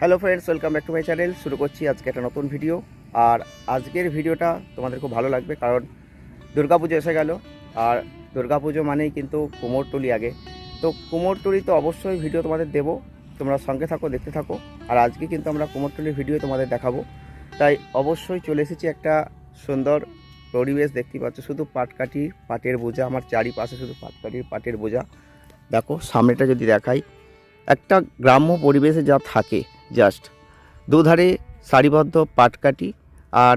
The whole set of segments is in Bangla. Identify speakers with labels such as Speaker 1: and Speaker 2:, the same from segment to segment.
Speaker 1: Hello friends welcome back to my channel শুরু করছি আজকে একটা নতুন ভিডিও আর আজকের ভিডিওটা তোমাদের খুব ভালো লাগবে, কারণ দুর্গাপুজো এসে গেল। আর দুর্গাপুজো মানেই কিন্তু কুমোরটুলি আগে। তো কুমোরটুলি তো অবশ্যই ভিডিও তোমাদের দেবো। তোমরা সঙ্গে থাকো, দেখতে থাকো। আর আজকে কিন্তু আমরা কুমোরটুলির ভিডিও তোমাদের দেখাবো। তাই অবশ্যই চলে এসেছি একটা সুন্দর পরিবেশ দেখতে পাচ্ছ, শুধু পাটকাঠি, পাটের বোঝা। আমার চারিপাশে শুধু পাটকাঠির পাটের বোঝা। দেখো, সামনেটা যদি দেখাই, একটা গ্রাম্য পরিবেশে যা থাকে জাস্ট। দুধারে সারিবদ্ধ পাটকাঠি আর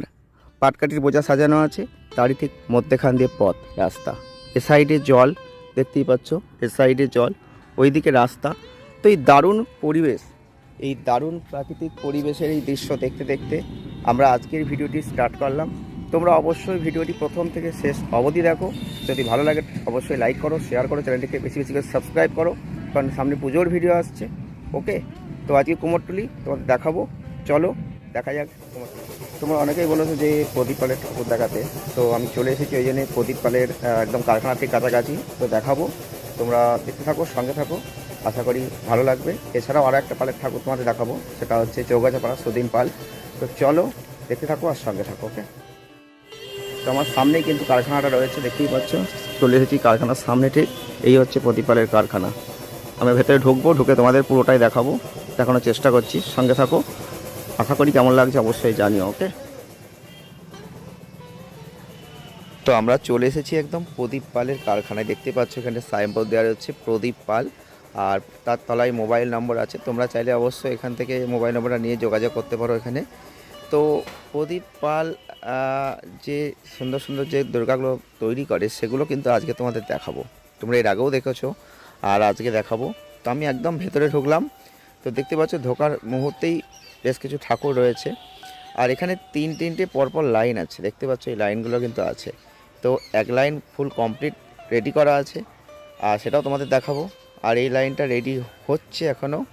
Speaker 1: পাটকাঠির বোঝা সাজানো আছে, তারই ঠিক মধ্যেখান দিয়ে পথ, রাস্তা। এ সাইডে জল, দেখতেই পাচ্ছ, এ সাইডে জল, ওইদিকে রাস্তা। তো এই দারুণ পরিবেশ, এই দারুণ প্রাকৃতিক পরিবেশের এই দৃশ্য দেখতে দেখতে আমরা আজকের ভিডিওটি স্টার্ট করলাম। তোমরা অবশ্যই ভিডিওটি প্রথম থেকে শেষ অবধি দেখো। যদি ভালো লাগে, অবশ্যই লাইক করো, শেয়ার করো, চ্যানেলটিকে বেশি বেশি করে সাবস্ক্রাইব করো, কারণ সামনে পুজোর ভিডিও আসছে। ওকে? তো আজকে কুমোরটুলি তোমাদের দেখাবো। চলো, দেখা যাক তোমরা অনেকেই বলেছ যে প্রদীপ পালের ঠাকুর দেখাতে। তো আমি চলে এসেছি ওই জন্যে প্রদীপ পালের একদম কারখানা থেকে কাছাকাছি। তো দেখাবো। তোমরা দেখতে থাকো, সঙ্গে থাকো। আশা করি ভালো লাগবে। এছাড়াও আরও একটা পালের ঠাকুর তোমাদের দেখাবো। সেটা হচ্ছে চৌগাছাপাড়া সুদিন পাল। তো চলো, দেখতে থাকো আর সঙ্গে থাকো, ওকে? তো আমার সামনেই কিন্তু কারখানাটা রয়েছে, দেখতেই পাচ্ছ। চলে এসেছি কারখানার সামনে ঠিক। এই হচ্ছে প্রদীপালের কারখানা। আমি ভেতরে ঢুকবো, ঢুকে তোমাদের পুরোটাই দেখাবো, দেখানোর চেষ্টা করছি। সঙ্গে থাকো। আশা করি কেমন লাগছে অবশ্যই জানিও, ওকে? তো আমরা চলে এসেছি একদম প্রদীপ পালের কারখানায়। দেখতে পাচ্ছ এখানে সাইনবোর্ড দেওয়া রয়েছে প্রদীপ পাল। আর তার তলায় মোবাইল নম্বর আছে। তোমরা চাইলে অবশ্যই এখান থেকে মোবাইল নম্বরটা নিয়ে যোগাযোগ করতে পারো এখানে। তো প্রদীপ পাল যে সুন্দর সুন্দর যে দুর্গাগুলো তৈরি করে, সেগুলো কিন্তু আজকে তোমাদের দেখাবো। তোমরা এর আগেও দেখেছ আর আজকে দেখাবো। তো আমি একদম ভেতরে ঢুকলাম। তো দেখতে পাচ্ছ, ঢোকার মুহূর্তেই বেশ কিছু ঠাকুর রয়েছে। আর এখানে তিন, তিনটে পরপর লাইন আছে। দেখতে পাচ্ছ, এই লাইনগুলো কিন্তু আছে। তো এক লাইন ফুল কমপ্লিট রেডি করা আছে। আর সেটাও তোমাদের দেখাবো। আর এই লাইনটা রেডি হচ্ছে এখনও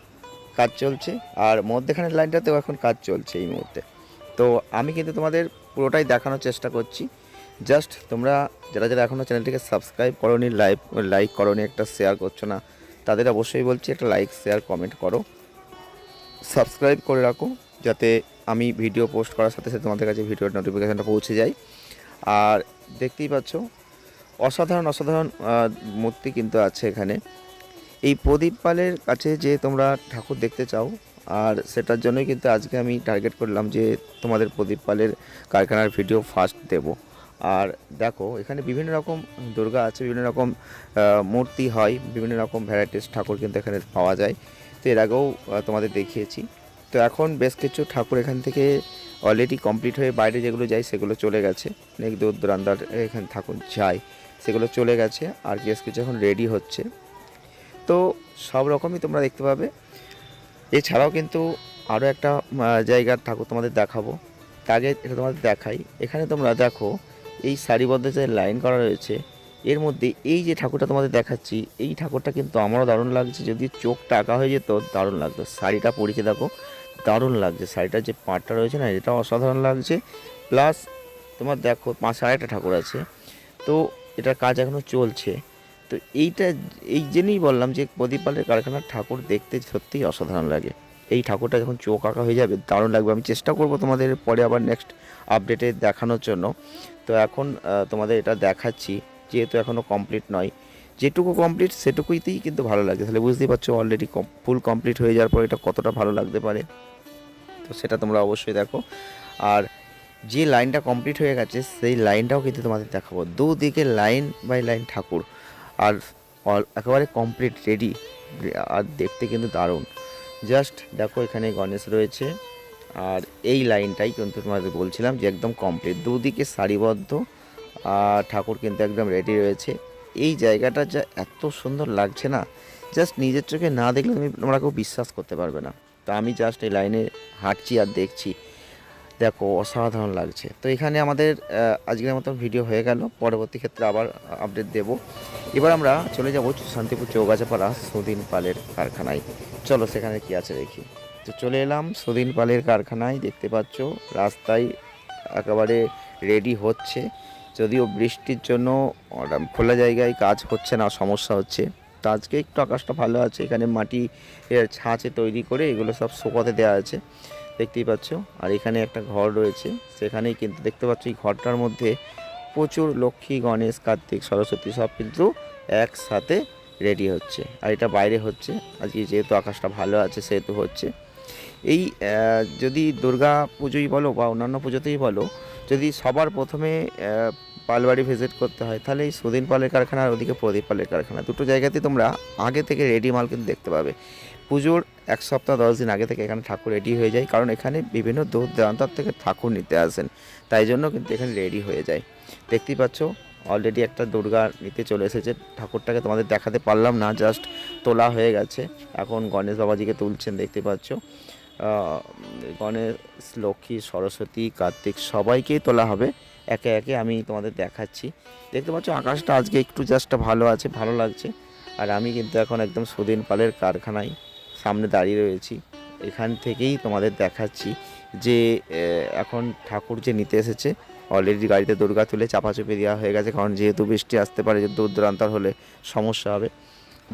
Speaker 1: কাজ চলছে। আর মধ্যেখানের লাইনটাতেও এখন কাজ চলছে এই মুহূর্তে। তো আমি কিন্তু তোমাদের পুরোটাই দেখানোর চেষ্টা করছি। জাস্ট তোমরা যারা যারা এখনও চ্যানেলটিকে সাবস্ক্রাইব করনি, লাইভ, লাইক করনি, একটা শেয়ার করছ না, তাদের অবশ্যই বলছি একটা লাইক, শেয়ার, কমেন্ট করো। সাবস্ক্রাইব করে রাখো যাতে আমি ভিডিও পোস্ট করার সাথে সাথে তোমাদের কাছে ভিডিওর নোটিফিকেশানটা পৌঁছে যায়। আর দেখতেই পাচ্ছ, অসাধারণ অসাধারণ মূর্তি কিন্তু আছে এখানে। এই প্রদীপ পালের কাছে যে তোমরা ঠাকুর দেখতে চাও, আর সেটার জন্যই কিন্তু আজকে আমি টার্গেট করলাম যে তোমাদের প্রদীপ পালের কারখানার ভিডিও ফার্স্ট দেব। আর দেখো, এখানে বিভিন্ন রকম দুর্গা আছে, বিভিন্ন রকম মূর্তি হয়, বিভিন্ন রকম ভ্যারাইটিস ঠাকুর কিন্তু এখানে পাওয়া যায়। তো এর আগেও তোমাদের দেখিয়েছি। তো এখন বেশ কিছু ঠাকুর এখান থেকে অলরেডি কমপ্লিট হয়ে বাইরে যেগুলো যায়, সেগুলো চলে গেছে। অনেক দূর দূরান্তার এখানে ঠাকুর যায়, সেগুলো চলে গেছে আর বেশ কিছু এখন রেডি হচ্ছে। তো সব রকমই তোমরা দেখতে পাবে। এছাড়াও কিন্তু আরও একটা জায়গার ঠাকুর তোমাদের দেখাবো। আগে এটা তোমাদের দেখাই। এখানে তোমরা দেখো এই সারিবদ্ধ যে লাইন করা রয়েছে। এর মধ্যে এই যে ঠাকুরটা তোমাদের দেখাচ্ছি, এই ঠাকুরটা কিন্তু আমারও দারুণ লাগছে। যদি চোখ টাকা হয়ে যেত, দারুণ লাগতো। শাড়িটা পরিচে দেখো, দারুণ লাগছে। শাড়িটার যে পাটটা রয়েছে না এটা অসাধারণ লাগছে। প্লাস তোমার দেখো, পাঁচ আরেকটা ঠাকুর আছে। তো এটার কাজ এখনও চলছে। তো এইটা, এই জন্যই বললাম যে প্রদীপালের কারখানার ঠাকুর দেখতে সত্যিই অসাধারণ লাগে। এই ঠাকুরটা যখন চোখ আঁকা হয়ে যাবে, দারুণ লাগবে। আমি চেষ্টা করব তোমাদের পরে আবার নেক্সট আপডেটে দেখানোর জন্য। তো এখন তোমাদের এটা দেখাচ্ছি, যেহেতু এখনও কমপ্লিট নয়। যেটুকু কমপ্লিট সেটুকুইতেই কিন্তু ভালো লাগে। তাহলে বুঝতেই পারছ অলরেডি ফুল কমপ্লিট হয়ে যাওয়ার পর এটা কতটা ভালো লাগতে পারে। তো সেটা তোমরা অবশ্যই দেখো। আর যে লাইনটা কমপ্লিট হয়ে গেছে, সেই লাইনটাও কিন্তু তোমাদের দেখাবো। দুদিকে লাইন বাই লাইন ঠাকুর। আর একেবারে কমপ্লিট রেডি আর দেখতে কিন্তু দারুণ। জাস্ট দেখো এখানে গণেশ রয়েছে। আর এই লাইনটাই কিন্তু তোমাদের বলছিলাম যে একদম কমপ্লিট দুদিকে সারিবদ্ধ। আর ঠাকুর কিন্তু একদম রেডি রয়েছে। এই জায়গাটা যা এত সুন্দর লাগছে না জাস্ট নিজের চোখে না দেখলে তুমি তোমরা কেউ বিশ্বাস করতে পারবে না। তা আমি জাস্ট এই লাইনে হাঁটছি আর দেখছি। দেখো, অসাধারণ লাগছে। তো এখানে আমাদের আজকের মতো ভিডিও হয়ে গেল। পরবর্তী ক্ষেত্রে আবার আপডেট দেব। এবার আমরা চলে যাব শান্তিপুর চৌগাছাপাড়া সুদিন পালের কারখানায়। চলো সেখানে কি আছে দেখি। তো চলে এলাম সুদিন পালের কারখানায়। দেখতে পাচ্ছ, রাস্তায় একেবারে রেডি হচ্ছে। যদিও বৃষ্টির জন্য খোলা জায়গায় কাজ হচ্ছে না, সমস্যা হচ্ছে। আকাশটা আজকে একটু আকাশটা ভালো আছে, এখানে মাটি ছাঁচে তৈরি করে এগুলো সব শোকাতে দেওয়া আছে, দেখতেই পাচ্ছ। আর এখানে একটা ঘর রয়েছে, সেখানেই কিন্তু দেখতে পাচ্ছ এই ঘরটার মধ্যে প্রচুর লক্ষ্মী, গণেশ, কার্তিক, সরস্বতী সব কিন্তু একসাথে রেডি হচ্ছে। আর এটা বাইরে হচ্ছে, আজকে যেহেতু আকাশটা ভালো আছে সেহেতু হচ্ছে। এই যদি দুর্গা পুজোই বলো বা অন্যান্য পুজোতেই বলো যদি সবার প্রথমে পালবাড়ি ভিজিট করতে হয়, তাহলে এই সুদিন পালের কারখানা আর ওদিকে প্রদীপ পালের কারখানা। দুটো জায়গাতে তোমরা আগে থেকে রেডি মাল কিন্তু দেখতে পাবে। পুজোর এক সপ্তাহ, দশ দিন আগে থেকে এখানে ঠাকুর রেডি হয়ে যায়, কারণ এখানে বিভিন্ন দূর দূরান্তর থেকে ঠাকুর নিতে আসেন। তাই জন্য কিন্তু এখানে রেডি হয়ে যায়। দেখতেই পাচ্ছ অলরেডি একটা দুর্গা নিতে চলে এসেছে। ঠাকুরটাকে তোমাদের দেখাতে পারলাম না জাস্ট তোলা হয়ে গেছে। এখন গণেশ বাবাজিকে তুলছেন, দেখতে পাচ্ছ। গণেশ, লক্ষ্মী, সরস্বতী, কার্তিক সবাইকেই তোলা হবে। একে একে আমি তোমাদের দেখাচ্ছি। দেখতে পাচ্ছ, আকাশটা আজকে একটু জাস্ট ভালো আছে, ভালো লাগছে। আর আমি কিন্তু এখন একদম সুদিন পালের কারখানায় সামনে দাঁড়িয়ে রয়েছি। এখান থেকেই তোমাদের দেখাচ্ছি যে এখন ঠাকুর যে নিতে এসেছে অলরেডি গাড়িতে দুর্গা তুলে চাপাচুপি দেওয়া হয়ে গেছে, কারণ যেহেতু বৃষ্টি আসতে পারে, যে দূর দূরান্তর হলে সমস্যা হবে।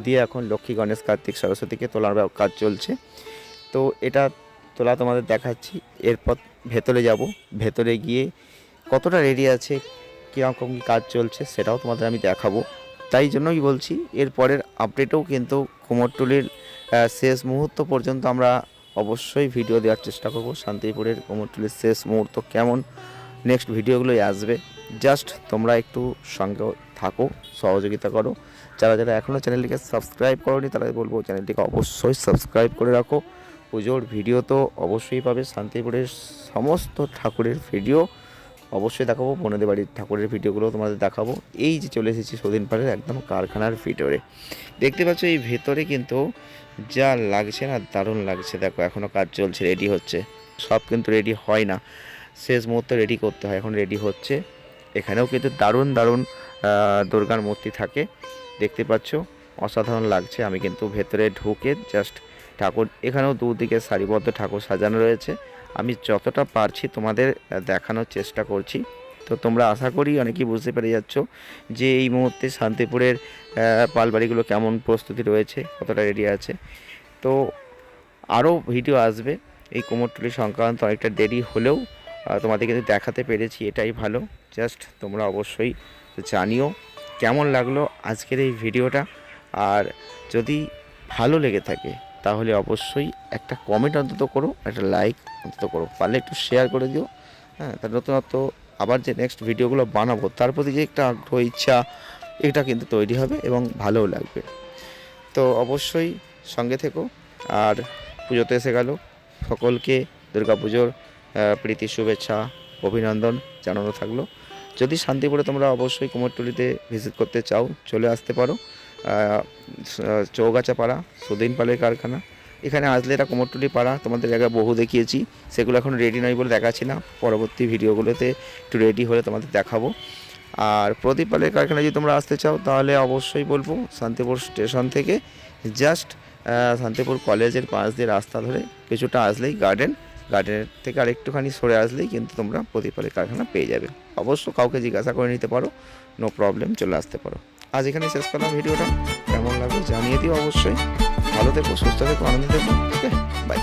Speaker 1: দিয়ে এখন লক্ষ্মী, গণেশ, কার্তিক, সরস্বতীকে তোলার কাজ চলছে। তো এটা তোলা তোমাদের দেখাচ্ছি। এরপর ভেতরে যাব। ভেতরে গিয়ে কতটা রেডি আছে, কীরকম কী কাজ চলছে সেটাও তোমাদের আমি দেখাবো। তাই জন্যই বলছি এরপরের আপডেটেও কিন্তু কুমোরটুলির শেষ মুহূর্ত পর্যন্ত আমরা অবশ্যই ভিডিও দেওয়ার চেষ্টা করব। শান্তিপুরের কুমোরটুলির শেষ মুহূর্ত কেমন? নেক্সট ভিডিওগুলোই আসবে। জাস্ট তোমরা একটু সঙ্গে থাকো, সহযোগিতা করো। যারা যারা এখনও চ্যানেলটিকে সাবস্ক্রাইব করোনি, তারা বলব চ্যানেলটিকে অবশ্যই সাবস্ক্রাইব করে রাখো। পুজোর ভিডিও তো অবশ্যই পাবে শান্তিপুরের সমস্ত ঠাকুরের ভিডিও। অবশ্যই দেখাবো বনেদের বাড়ির ঠাকুরের ভিডিওগুলো তোমাদের দেখাবো। এই যে চলে এসেছি সদিন পাড়ের একদম কারখানার ভিতরে। দেখতে পাচ্ছ এই ভেতরে কিন্তু যা লাগছে না দারুণ লাগছে। দেখো এখনও কাজ চলছে রেডি হচ্ছে। সব কিন্তু রেডি হয় না। শেষ মুহূর্তে রেডি করতে হয়, এখন রেডি হচ্ছে। এখানেও কিন্তু দারুণ দারুণ দুর্গার মূর্তি থাকে। দেখতে পাচ্ছ, অসাধারণ লাগছে। আমি কিন্তু ভেতরে ঢুকে জাস্ট ঠাকুর, এখানেও দুদিকে সারিবদ্ধ ঠাকুর সাজানো রয়েছে। আমি যতটা পারছি তোমাদের দেখানোর চেষ্টা করছি। তো তোমরা আশা করি অনেকেই বুঝতে পেরে যাচ্ছ যে এই মুহূর্তে শান্তিপুরের পালবাড়িগুলো কেমন প্রস্তুতি রয়েছে, কতটা রেডি আছে। তো আরও ভিডিও আসবে। এই কোমরটুলি সংক্রান্ত অনেকটা দেরি হলেও তোমাদের কিন্তু দেখাতে পেরেছি, এটাই ভালো। জাস্ট তোমরা অবশ্যই জানিও কেমন লাগল আজকের এই ভিডিওটা। আর যদি ভালো লেগে থাকে তাহলে অবশ্যই একটা কমেন্ট অন্তত করো, একটা লাইক অন্তত করো, পারলে একটু শেয়ার করে দিও। হ্যাঁ তার নতুনত্ব আবার যে নেক্সট ভিডিওগুলো বানাবো, তার প্রতি যে একটা আগ্রহ, ইচ্ছা, এটা কিন্তু তৈরি হবে এবং ভালোও লাগবে। তো অবশ্যই সঙ্গে থেকো, আর পুজোতে এসে গেল। সকলকে দুর্গাপুজোর প্রীতি, শুভেচ্ছা, অভিনন্দন জানানো থাকল। যদি শান্তিপুরে তোমরা অবশ্যই কুমোরটুলিতে ভিজিট করতে চাও, চলে আসতে পারো। চৌগাছা পাড়া, সুদিন পালের কারখানা। এখানে আসলে এটা কুমোরটুলি পাড়া, তোমাদের জায়গায় বহু দেখিয়েছি। সেগুলো এখন রেডি নয় বলে দেখাচ্ছি না। পরবর্তী ভিডিওগুলোতে একটু রেডি হলে তোমাদের দেখাবো। আর প্রদীপ পালের কারখানা যদি তোমরা আসতে চাও, তাহলে অবশ্যই বলব শান্তিপুর স্টেশন থেকে জাস্ট শান্তিপুর কলেজের পাশ দিয়ে রাস্তা ধরে কিছুটা আসলেই গার্ডেন গার্ডেনের থেকে আরেকটুখানি সরে আসলেই কিন্তু তোমরা প্রদীপ পালের কারখানা পেয়ে যাবে। অবশ্য কাউকে জিজ্ঞাসা করে নিতে পারো নো প্রবলেম চলে আসতে পারো। আজ এখানে শেষ করলাম ভিডিওটা। কেমন লাগল জানিয়ে দিও অবশ্যই। ভালো থেকো, সুস্থ থেকো, আনন্দ থেকো। Okay bye